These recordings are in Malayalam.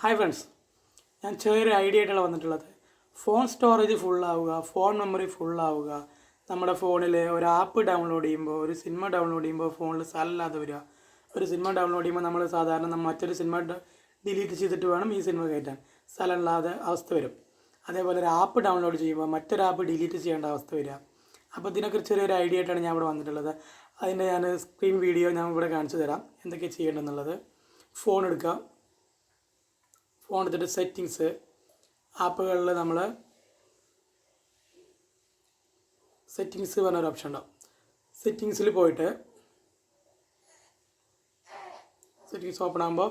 ഹായ് ഫ്രണ്ട്സ് ഞാൻ ചെറിയൊരു ഐഡിയ ആയിട്ടാണ് വന്നിട്ടുള്ളത്. ഫോൺ സ്റ്റോറേജ് ഫുള്ളാവുക ഫോൺ മെമ്മറി ഫുള്ളാവുക നമ്മുടെ ഫോണിൽ ഒരു ആപ്പ് ഡൗൺലോഡ് ചെയ്യുമ്പോൾ ഒരു സിനിമ ഡൗൺലോഡ് ചെയ്യുമ്പോൾ ഫോണിൽ സ്ഥലമില്ലാതെ വരിക. ഒരു സിനിമ ഡൗൺലോഡ് ചെയ്യുമ്പോൾ നമ്മൾ സാധാരണ മറ്റൊരു സിനിമ ഡിലീറ്റ് ചെയ്തിട്ട് വേണം ഈ സിനിമ കയറ്റാൻ. സ്ഥലമില്ലാതെ അവസ്ഥ വരും. അതേപോലെ ഒരു ആപ്പ് ഡൗൺലോഡ് ചെയ്യുമ്പോൾ മറ്റൊരു ആപ്പ് ഡിലീറ്റ് ചെയ്യേണ്ട അവസ്ഥ വരിക. അപ്പോൾ ഇതിനെക്കുറിച്ച് ചെറിയൊരു ഐഡിയ ആയിട്ടാണ് ഞാൻ ഇവിടെ വന്നിട്ടുള്ളത്. അതിന്റെ ഞാൻ സ്ക്രീൻ വീഡിയോ ഞാൻ ഇവിടെ കാണിച്ചു തരാം. എന്തൊക്കെ ചെയ്യേണ്ടതെന്നുള്ളത്. ഫോൺ എടുക്കുക ഫോൺ എടുത്തിട്ട് സെറ്റിങ്സ് ആപ്പുകളിൽ നമ്മൾ സെറ്റിങ്സ് പറഞ്ഞൊരു ഓപ്ഷൻ ഉണ്ടാവും. സെറ്റിങ്സിൽ പോയിട്ട് സെറ്റിങ്സ് ഓപ്പൺ ആകുമ്പോൾ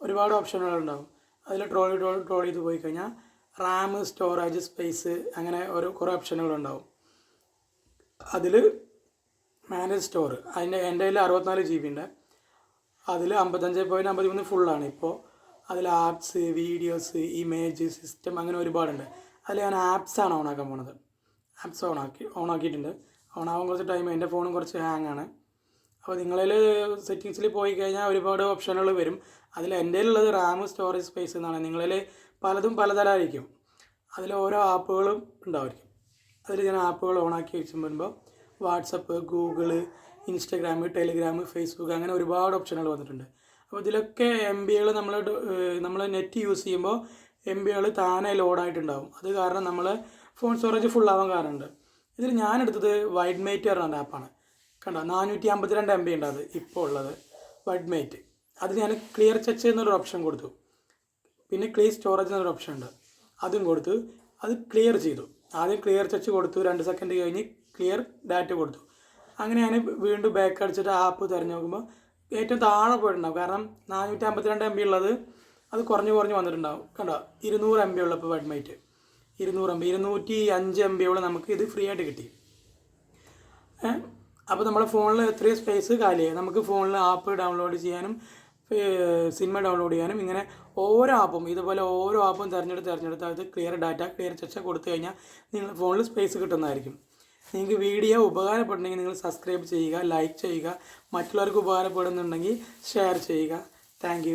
ഒരുപാട് ഓപ്ഷനുകളുണ്ടാവും അതിൽ ട്രോളി ട്രോൾ ട്രോൾ ചെയ്ത് പോയി കഴിഞ്ഞാൽ റാം സ്റ്റോറേജ് സ്പേസ് അങ്ങനെ ഓരോ കുറേ ഓപ്ഷനുകളുണ്ടാവും അതിൽ മാനേജ് സ്റ്റോർ അതിന്റെ എന്റെ കയ്യിൽ അറുപത്തിനാല് ജി ബി ഉണ്ട്. അതിൽ അമ്പത്തഞ്ച് പോയിന്റ് അമ്പത്തി മൂന്ന് ഫുള്ളാണ് ഇപ്പോൾ അതിൽ ആപ്സ് വീഡിയോസ് ഇമേജ് സിസ്റ്റം അങ്ങനെ ഒരുപാടുണ്ട്. അതിൽ ഞാൻ ആപ്സാണ് ഓണാക്കാൻ പോണത്. ആപ്സ് ഓണാക്കി ഓണാക്കിയിട്ടുണ്ട് ഓണാവാൻ കുറച്ച് ടൈം എന്റെ ഫോണും കുറച്ച് ഹാങ് ആണ്. അപ്പോൾ നിങ്ങളിൽ സെറ്റിങ്സിൽ പോയി കഴിഞ്ഞാൽ ഒരുപാട് ഓപ്ഷനുകൾ വരും. അതിൽ എന്റെ ഉള്ളത് റാം സ്റ്റോറേജ് സ്പേസ് എന്നാണ്. നിങ്ങളിൽ പലതും പലതരമായിരിക്കും അതിൽ ഓരോ ആപ്പുകളും ഉണ്ടാവും അതിൽ ഞാൻ ആപ്പുകൾ ഓണാക്കി വെച്ച് വരുമ്പോൾ WhatsApp Google Instagram Telegram Facebook അങ്ങനെ ഒരുപാട് ഓപ്ഷനുകൾ വന്നിട്ടുണ്ട്. അപ്പോൾ ഇതിലൊക്കെ എം ബികൾ നമ്മൾ നമ്മൾ നെറ്റ് യൂസ് ചെയ്യുമ്പോൾ എം ബികൾ താനെ ലോഡായിട്ടുണ്ടാവും. അത് കാരണം നമ്മൾ ഫോൺ സ്റ്റോറേജ് ഫുൾ ആവാൻ കാരണമുണ്ട് ഇതിൽ ഞാൻ എടുത്തത് വൈഡ് മേറ്റ് പറഞ്ഞ ആപ്പാണ് കണ്ടോ? നാനൂറ്റി അമ്പത്തിരണ്ട് എം ബി ഉണ്ട് അത് ഇപ്പോൾ ഉള്ളത്. വൈഡ് മേറ്റ് അത് ഞാൻ ക്ലിയർ ചെച്ച് എന്നൊരു ഓപ്ഷൻ കൊടുത്തു. പിന്നെ ക്ലിയർ സ്റ്റോറേജ് എന്നൊരു ഓപ്ഷൻ ഉണ്ട്. അതും കൊടുത്തു. അത് ക്ലിയർ ചെയ്തു. ആദ്യം ക്ലിയർ ടച്ച് കൊടുത്തു. രണ്ട് സെക്കൻഡ് കഴിഞ്ഞ് ക്ലിയർ ഡാറ്റ കൊടുത്തു. അങ്ങനെ ഞാൻ വീണ്ടും ബാക്ക് അടിച്ചിട്ട് ആപ്പ് തിരഞ്ഞു നോക്കുമ്പോൾ ഏറ്റവും താഴെ പോയിട്ടുണ്ടാവും. കാരണം നാനൂറ്റി അമ്പത്തിരണ്ട് എം ബി ഉള്ളത് അത് കുറഞ്ഞ് കുറഞ്ഞ് വന്നിട്ടുണ്ടാവും. കണ്ടോ? ഇരുന്നൂറ് എം ബി ഉള്ളപ്പോൾ വെഡ്മൈറ്റ് ഇരുന്നൂറ് എം ബി ഇരുന്നൂറ്റി അഞ്ച് എം ബിയോളം നമുക്ക് ഇത് ഫ്രീ ആയിട്ട് കിട്ടി. അപ്പോൾ നമ്മുടെ ഫോണിൽ എത്രയും സ്പേസ് കാലിയായി നമുക്ക് ഫോണിൽ ആപ്പ് ഡൗൺലോഡ് ചെയ്യാനും സിനിമ ഡൗൺലോഡ് ചെയ്യാനും ഇങ്ങനെ ഓരോ ആപ്പും ഇതുപോലെ ഓരോ ആപ്പും തിരഞ്ഞെടുത്ത് തിരഞ്ഞെടുത്ത് അത് ക്ലിയർ ഡാറ്റ ക്ലിയർ ചർച്ച കൊടുത്തു കഴിഞ്ഞാൽ നിങ്ങൾ ഫോണിൽ സ്പേസ് കിട്ടുന്നതായിരിക്കും. നിങ്ങൾക്ക് വീഡിയോ ഉപകാരപ്പെടണമെങ്കിൽ നിങ്ങൾ സബ്സ്ക്രൈബ് ചെയ്യുക ലൈക്ക് ചെയ്യുക. മറ്റുള്ളവർക്ക് ഉപകാരപ്പെടുന്നുണ്ടെങ്കിൽ ഷെയർ ചെയ്യുക. താങ്ക്